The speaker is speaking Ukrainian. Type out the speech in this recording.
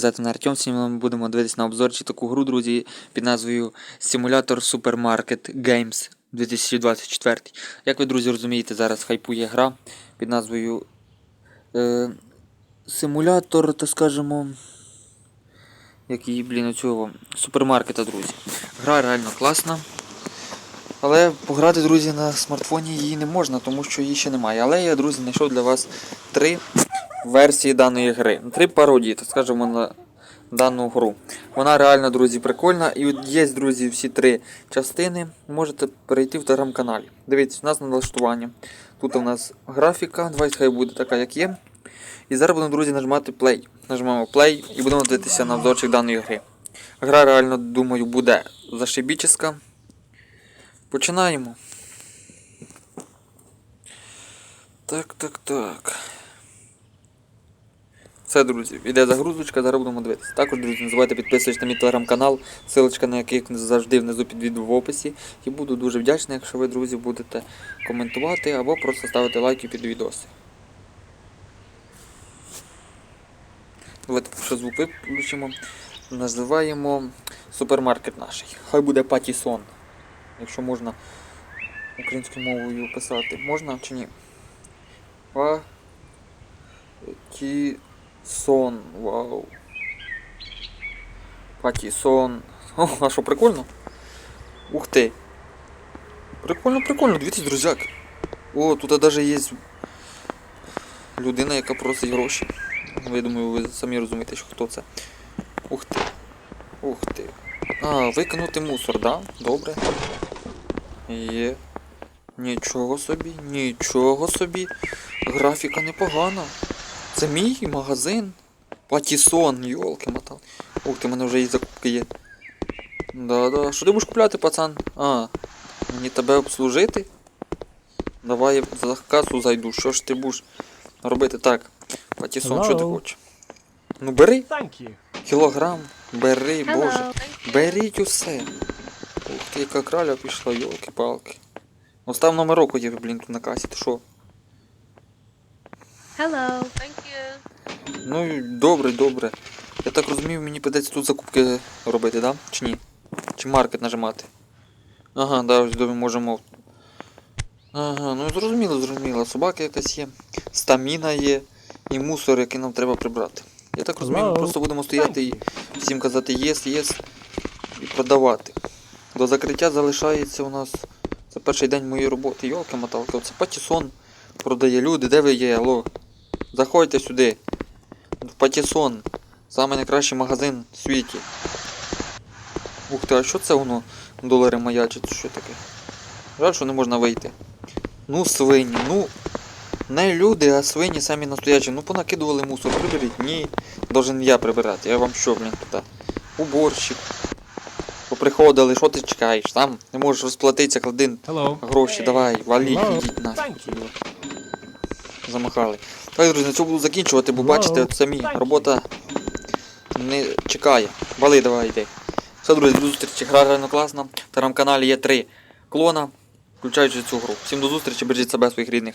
Звати на Артем. Сьогодні ми будемо дивитися на обзорчі таку гру, друзі, під назвою Симулятор Супермаркет Games 2024. Як ви, друзі, розумієте, зараз хайпує гра під назвою е, Симулятор, так скажемо. Який, блін, цього супермаркета, друзі. Гра реально класна. Але пограти, друзі, на смартфоні її не можна, тому що її ще немає. Але я, друзі, знайшов для вас три версії даної гри. Три пародії, так скажемо, на дану гру. Вона реально, друзі, прикольна. І є, друзі, всі три частини. Можете перейти в телеграм-каналі. Дивіться, у нас налаштування. Тут у нас графіка, давайте хай буде така, як є. І зараз будемо, друзі, нажимати play. Нажимаємо play і будемо дивитися на обзорчик даної гри. Гра реально, думаю, буде зашибіческа. Починаємо. Так, так, так. Все, друзі, іде загрузочка, зараз будемо дивитися. Також, друзі, не забувайте підписуватися на мій телеграм-канал, ссылочка на який завжди внизу під відео в описі. І буду дуже вдячний, якщо ви, друзі, будете коментувати або просто ставити лайки під відоси. Давайте ще звук виключимо. Називаємо супермаркет наш. Хай буде Патісон. Якщо можна українською мовою писати. Можна чи ні? Патісон. Вау. Патісон. О, а що, прикольно? Ух ти. Прикольно, прикольно, дивіться, друзяки. О, тут навіть є людина, яка просить гроші. Ну, Я думаю, ви самі розумієте, що хто це. Ух ти. Ух ти. А, викинути мусор, да? Добре. Є. Нічого собі, нічого собі. Графіка непогана. Це мій магазин. Патісон, йолки мотал. Ух ти, в мене вже і закупки є. Да-да. Що ти будеш купляти, пацан? А, мені тебе обслужити? Давай я за касу зайду. Що ж ти будеш робити так? Патісон, що ти хочеш? Ну бери, кілограм, бери, Hello. боже. Беріть усе. Ух ти, яка краля пішла, йолки-палки. Ну став номерок є, блін, тут на касі, ти що? Hello. Ну добре, добре. Я так розумію, мені придеться тут закупки робити, да? Чи ні? Чи маркет нажимати? Ага, да, ось ми можемо. Ага, ну зрозуміло, зрозуміло. Собака якась є, стаміна є і мусор, який нам треба прибрати. Я так розумію, ми просто будемо стояти і всім казати єс, єс і продавати. До закриття залишається у нас. Це перший день моєї роботи. Йолки моталки. Оце Патісон продає люди. Де ви є? Алло? Заходьте сюди. В Патісон. Самий найкращий магазин в світі. Ух ти, а що це воно? Долари маячить, що таке? Жаль, що не можна вийти. Ну, свині, ну. Не люди, а свині самі настоячі. Ну понакидували мусор, приберіть. Ні. Должен я прибирати. Я вам що, блін, туди? Уборщик. Поприходили, що ти чекаєш? Там не можеш розплатитися, клади гроші, давай, валіть. Thank you. Замахали. Так, друзі, на цьому буду закінчувати, бо бачите, от самі робота не чекає. Вали, давай йди. Все, друзі, до зустрічі. Гра реально класна. В телеграм-каналі є три клона, включаючи цю гру. Всім до зустрічі, бережіть себе своїх рідних.